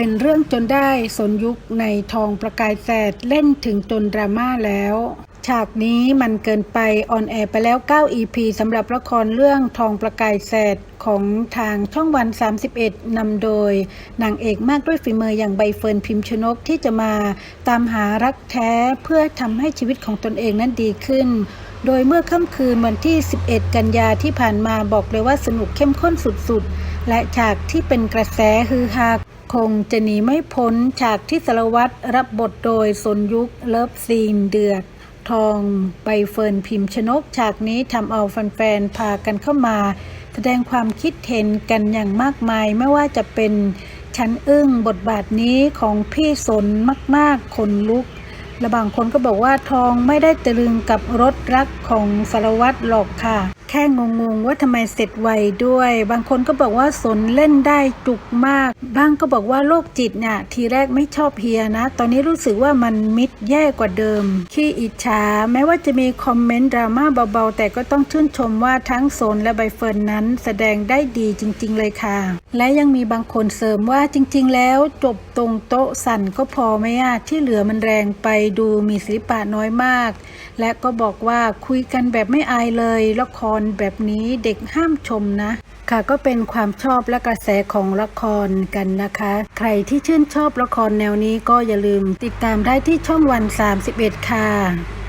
เป็นเรื่องจนได้สนยุคในทองประกายแสดเล่นถึงจนดราม่าแล้ว ฉากนี้มันเกินไปออนแอร์ไปแล้ว 9 EP สำหรับละครเรื่องทองประกายแสดของทางช่องวัน 31 นำโดยนางเอกมากด้วยฝีมืออย่างใบเฟิร์นพิมพ์ชนกที่จะมาตามหารักแท้เพื่อทำให้ชีวิตของตนเองนั้นดีขึ้นโดยเมื่อค่ำคืนวันที่ 11 กันยาที่ผ่านมาบอกเลยว่าสนุกเข้มข้นสุดๆ และฉากที่เป็นกระแสฮือฮา คงจะหนีไม่พ้นฉากที่สารวัตรรับบทโดยสนยุคเลิฟซีนเดือด ทองใบเฟิร์นพิมพ์ชนก ฉากนี้ทำเอาแฟนๆพากันเข้ามา แสดงความคิดเห็นกันอย่างมากมายไม่ว่าจะเป็นชั้นอึ้งบทบาทนี้ของพี่สนมากๆขนลุก และบางคนก็บอกว่าทองไม่ได้ตะลึงกับรถรักของสารวัตรหรอกค่ะ แค่งงๆว่าทำไมเสร็จไวด้วย บางคนก็บอกว่าสนเล่นได้จุกมากบ้างก็บอกว่าโรคจิตเนี่ยทีแรกไม่ชอบเฮียนะ ตอนนี้รู้สึกว่ามันมิดแย่กว่าเดิม ขี้อิจฉาแม้ว่าจะมีคอมเมนต์ดราม่าเบาๆ แต่ก็ต้องชื่นชมว่าทั้งสนและใบเฟิร์นนั้นแสดงได้ดีจริง ๆ เลยค่ะ และยังมีบางคนเสริมว่าจริง ๆ แล้วจบตรงโต๊ะสั่นก็พอไหมอะที่เหลือมันแรงไปดูมีศิลปะน้อยมาก และก็บอกว่าคุยกันแบบไม่อายเลยละครแบบนี้เด็กห้ามชมนะค่ะก็เป็นความชอบและกระแสของละครกันนะคะ ใครที่ชื่นชอบละครแนวนี้ก็อย่าลืมติดตามได้ที่ช่องวัน 31 ค่ะ